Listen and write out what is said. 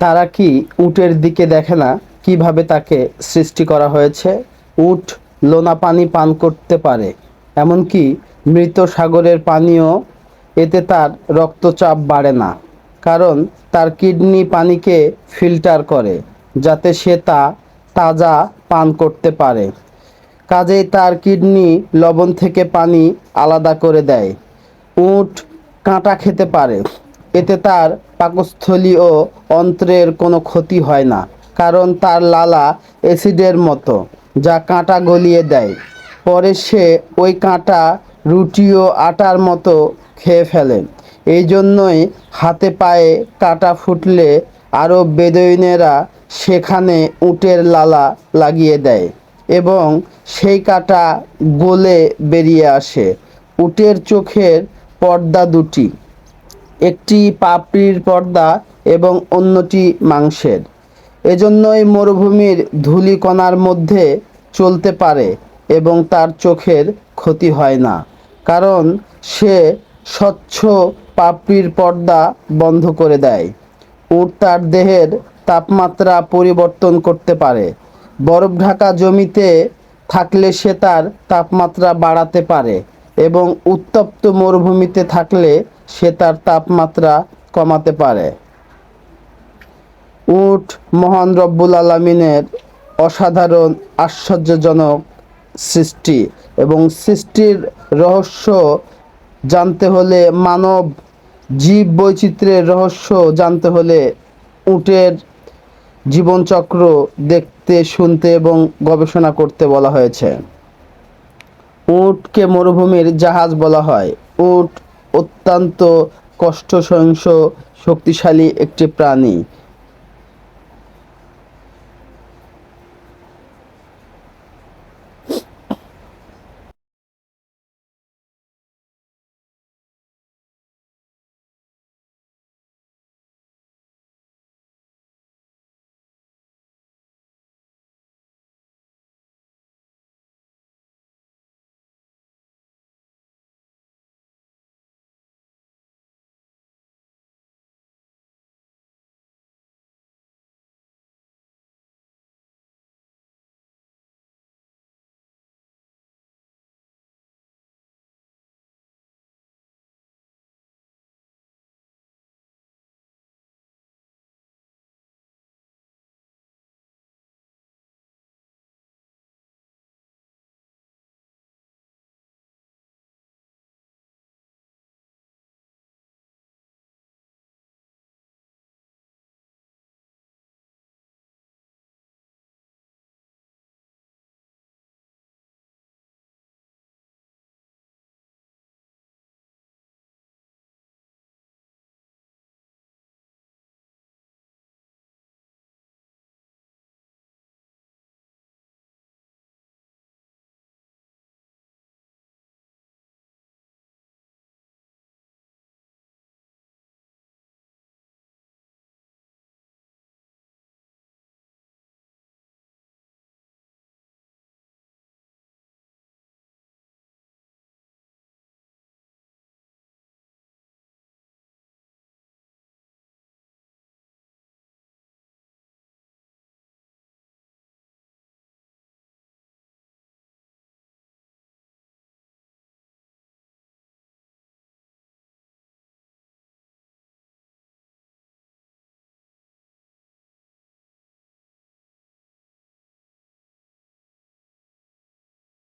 তারা কি উটের দিকে দেখে না কীভাবে তাকে সৃষ্টি করা হয়েছে? উট লোনা পানি পান করতে পারে, এমনকি মৃত সাগরের পানিও এতে তার রক্তচাপ বাড়ে না, কারণ তার কিডনি পানিকে ফিল্টার করে, যাতে সে তা তাজা পান করতে পারে। কাজেই তার কিডনি লবণ থেকে পানি আলাদা করে দেয়। উট কাঁটা খেতে পারে, এতে তার পাকস্থলী ও অন্ত্রের কোনো ক্ষতি হয় না, কারণ তার লালা অ্যাসিডের মতো, যা কাঁটা গলিয়ে দেয়। পরে সে ওই কাঁটা রুটি ও আটার মতো খেয়ে ফেলে। এই জন্যই হাতে পায়ে কাঁটা ফুটলে আরও বেদইনেরা সেখানে উটের লালা লাগিয়ে দেয় এবং সেই কাঁটা গলে বেরিয়ে আসে। উটের চোখের পর্দা দুটি। একটি পাপড়ির পর্দা এবং অন্যটি মাংসের। এজন্যই মরুভূমির ধূলিকণার মধ্যে চলতে পারে এবং তার চোখের ক্ষতি হয় না, কারণ সে স্বচ্ছ পাপড়ির পর্দা বন্ধ করে দেয়। উট তার দেহের তাপমাত্রা পরিবর্তন করতে পারে। বরফ ঢাকা জমিতে থাকলে সে তার তাপমাত্রা বাড়াতে পারে এবং উত্তপ্ত মরুভূমিতে থাকলে সে তার তাপমাত্রা কমাতে পারে। উট মহান রব্বুল আলমিনের অসাধারণ আশ্চর্যজনক সৃষ্টি এবং সৃষ্টির রহস্য জানতে হলে মানব জীব বৈচিত্র্যের রহস্য জানতে হলে উটের জীবনচক্র দেখতে, শুনতে এবং গবেষণা করতে বলা হয়েছে। উটকে মরুভূমির জাহাজ বলা হয়। উট অত্যন্ত কষ্ট সহিংস শক্তিশালী একটি প্রাণী।